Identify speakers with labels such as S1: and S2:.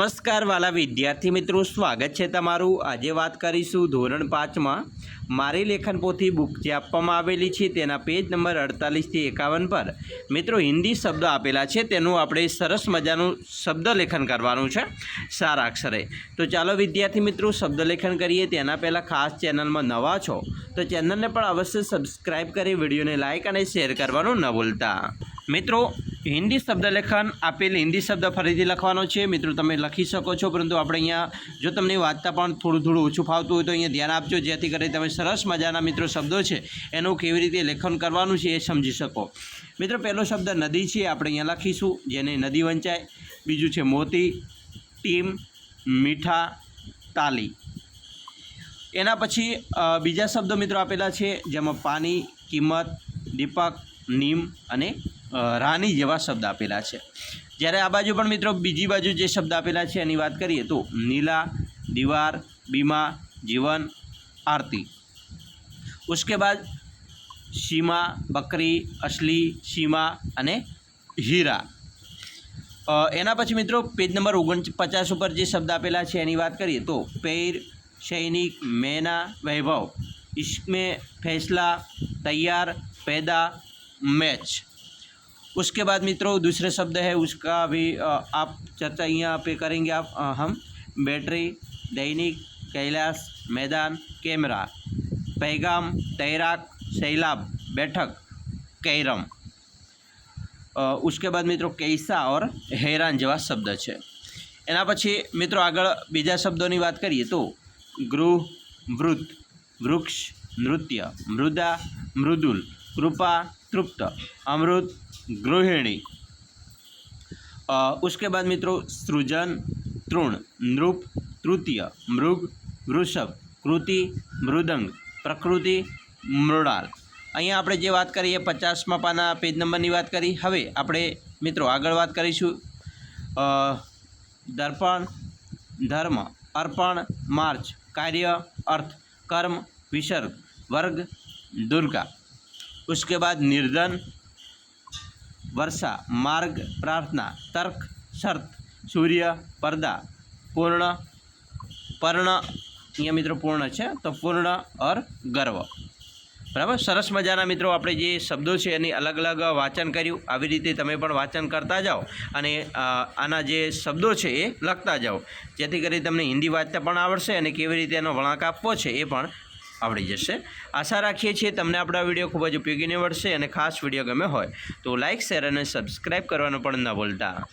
S1: નમસ્કાર વાલા વિદ્યાર્થી મિત્રો, સ્વાગત છે તમારું. આજે વાત કરીશું ધોરણ પાંચમાં મારી લેખન પોથી બુક જે આપવામાં આવેલી છે તેના પેજ નંબર અડતાલીસથી એકાવન પર. મિત્રો, હિન્દી શબ્દ આપેલા છે, તેનું આપણે સરસ મજાનું શબ્દ લેખન કરવાનું છે સારા અક્ષરે. તો ચાલો વિદ્યાર્થી મિત્રો, શબ્દ લેખન કરીએ. તેના પહેલાં ખાસ ચેનલમાં નવા છો, તો ચેનલને પણ અવશ્ય સબસ્ક્રાઈબ કરી, વિડીયોને લાઇક અને શેર કરવાનું ન ભૂલતા. મિત્રો હિન્દી શબ્દ લેખન આપેલ હિન્દી શબ્દ ફરીથી લખવાનો છે. મિત્રો, તમે લખી શકો છો, પરંતુ આપણે અહીંયા જો તમને વાંચતા પણ થોડું થોડું ઓછું ફાવતું હોય તો અહીંયા ધ્યાન આપજો, જેથી કરી તમે સરસ મજાના મિત્રો શબ્દો છે, એનું કેવી રીતે લેખન કરવાનું છે એ સમજી શકો. મિત્રો, પહેલો શબ્દ નદી છે, આપણે અહીંયા લખીશું, જેને નદી વંચાય. બીજું છે મોતી, ટીમ, મીઠા, તાલી. એના પછી બીજા શબ્દો મિત્રો આપેલા છે, જેમાં પાણી કિંમત, દીપક, નીમ અને રાની જેવા શબ્દ આપેલા છે. જ્યારે આ બાજુ પણ મિત્રો બીજી બાજુ જે શબ્દ આપેલા છે એની વાત કરીએ તો નીલા, દીવાર, બીમા, જીવન, આરતી. ઉસકે બાદ સીમા, બકરી, અસલી, સીમા અને હીરા. એના પછી મિત્રો પેજ નંબર ઓગણપચાસ ઉપર જે શબ્દ આપેલા છે એની વાત કરીએ તો પૈર, સૈનિક, મેના, વૈભવ ઇશ્મે ફેસલા, તૈયાર, પેદા, મેચ. उसके बाद मित्रों दूसरे शब्द है उसका भी अ, आप चर्चा यहाँ पे करेंगे आप अ, हम बैटरी दैनिक कैलाश मैदान कैमरा पैगाम तैराक सैलाब बैठक कैरम અ, ઉસકે બાદ મિત્રો કૈસા ઓર હેરાન જેવા શબ્દ છે એના પછી મિત્રો આગળ બીજા શબ્દોની વાત કરીએ તો ગૃહ વૃત વૃક્ષ નૃત્ય મૃદા મૃદુલ કૃપા તૃપ્ત અમૃત ગૃહિણી અ, ઉસકે બાદ મિત્રો સૃજન તૃણ નૃપ તૃતીય મૃગ વૃષભ કૃતિ મૃદંગ પ્રકૃતિ મૃણાલ અહીંયા આપણે જે વાત કરીએ પચાસમાં પાના પેજ નંબરની વાત કરી હવે આપણે મિત્રો આગળ વાત કરીશું અ, દર્પણ ધર્મ અર્પણ માર્ચ કાર્ય અર્થ કર્મ વિસર્ગ વર્ગ દુર્ગા उसके बाद निर्धन વર્ષા, માર્ગ, પ્રાર્થના, તર્ક, શર્ત, સૂર્ય, પરદા, પૂર્ણ, પર્ણ, અહીંયા મિત્રો પૂર્ણ છે, તો પૂર્ણ અર ગર્વ. બરાબર? સરસ મજાના મિત્રો આપણે જે શબ્દો છે એની અલગ અલગ વાંચન કર્યું. આવી રીતે તમે પણ વાંચન કરતા જાઓ અને આના જે શબ્દો છે એ લખતા જાઓ. જેથી કરી તમને હિન્દી વાંચતા પણ આવડશે અને કેવી રીતે એનો વળાંક આપવો છે એ પણ આવડી જશે. આશા રાખીએ છીએ તમને આપણા વીડિયો ખૂબ જ ઉપયોગી નીવડશે અને ખાસ વીડિયો ગમે હોય તો લાઇક શેર અને સબસ્ક્રાઈબ કરવાનું પણ ન ભૂલતા.